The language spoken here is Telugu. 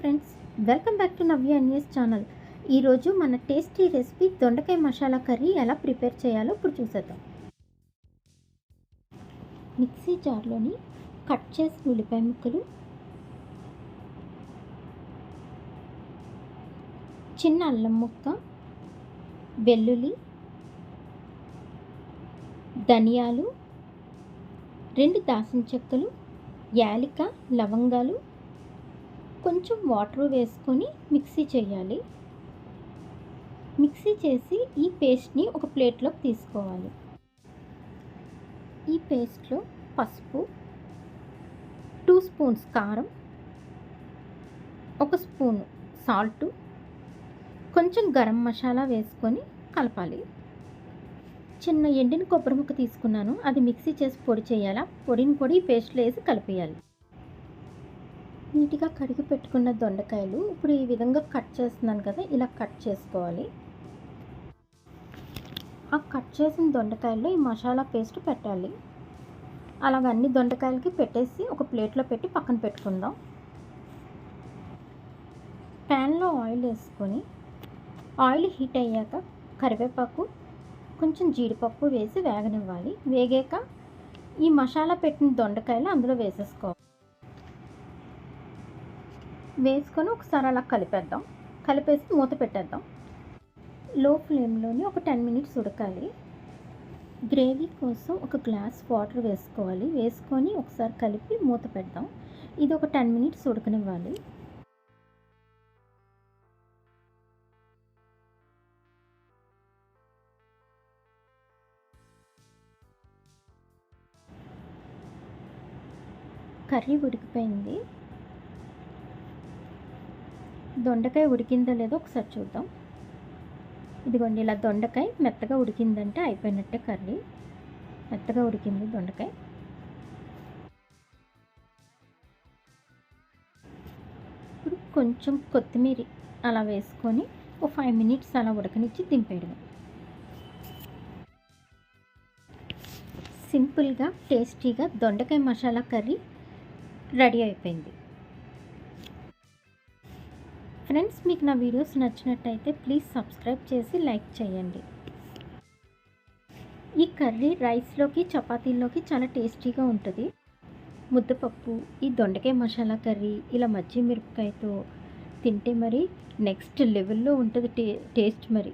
Friends welcome back to Navya news channel. ఈరోజు మన టేస్టీ రెసిపీ దొండకాయ మసాలా కర్రీ ఎలా ప్రిపేర్ చేయాలో ఇప్పుడు చూసేద్దాం. మిక్సీ జార్లోని కట్ చేసిన ఉల్లిపాయ ముక్కలు చిన్న అల్లం ముక్క వెల్లుల్లి ధనియాలు రెండు దాసిన చెక్కలు యాలిక లవంగాలు కొంచెం వాటర్ వేసుకొని మిక్సీ చేయాలి. మిక్సీ చేసి ఈ పేస్ట్ని ఒక ప్లేట్లోకి తీసుకోవాలి. ఈ పేస్ట్లో పసుపు టూ స్పూన్స్ కారం ఒక స్పూన్ సాల్ట్ కొంచెం గరం మసాలా వేసుకొని కలపాలి. చిన్న ఎండిన కొబ్బరి ముక్క తీసుకున్నాను. అది మిక్సీ చేసి పొడి చేయాలా? పొడిని పొడి పేస్ట్లో వేసి కలిపేయాలి. నీట్గా కడిగి పెట్టుకున్న దొండకాయలు ఇప్పుడు ఈ విధంగా కట్ చేస్తున్నాను కదా ఇలా కట్ చేసుకోవాలి. ఆ కట్ చేసిన దొండకాయల్లో ఈ మసాలా పేస్ట్ పెట్టాలి. అలాగ అన్ని దొండకాయలకి పెట్టేసి ఒక ప్లేట్లో పెట్టి పక్కన పెట్టుకుందాం. ప్యాన్లో ఆయిల్ వేసుకొని ఆయిల్ హీట్ అయ్యాక కరివేపాకు కొంచెం జీడిపప్పు వేసి వేగనివ్వాలి. వేగాక ఈ మసాలా పెట్టిన దొండకాయలు అందులో వేసేసుకోవాలి. వేసుకొని ఒకసారి అలా కలిపేద్దాం. కలిపేసి మూత పెట్టేద్దాం. లో ఫ్లేమ్లోని ఒక టెన్ మినిట్స్ ఉడకాలి. గ్రేవీ కోసం ఒక గ్లాస్ వాటర్ వేసుకోవాలి. వేసుకొని ఒకసారి కలిపి మూత పెడదాం. ఇది ఒక టెన్ మినిట్స్ ఉడకనివ్వాలి. కర్రీ ఉడికిపోయింది. దొండకాయ ఉడికిందో లేదో ఒకసారి చూద్దాం. ఇదిగోండి ఇలా దొండకాయ మెత్తగా ఉడికిందంటే అయిపోయినట్టే కర్రీ. మెత్తగా ఉడికింది దొండకాయ. ఇప్పుడు కొంచెం కొత్తిమీర అలా వేసుకొని ఒక ఫైవ్ మినిట్స్ అలా ఉడకనిచ్చి దింపేయడం సింపుల్గా టేస్టీగా దొండకాయ మసాలా కర్రీ రెడీ అయిపోయింది. ఫ్రెండ్స్ మీకు నా వీడియోస్ నచ్చినట్టయితే ప్లీజ్ సబ్స్క్రైబ్ చేసి లైక్ చేయండి. ఈ కర్రీ రైస్లోకి చపాతీల్లోకి చాలా టేస్టీగా ఉంటుంది. ముద్దపప్పు ఈ దొండకాయ మసాలా కర్రీ ఇలా మజ్జి మిరపకాయతో తింటే మరి నెక్స్ట్ లెవెల్లో ఉంటుంది టే టేస్ట్ మరి.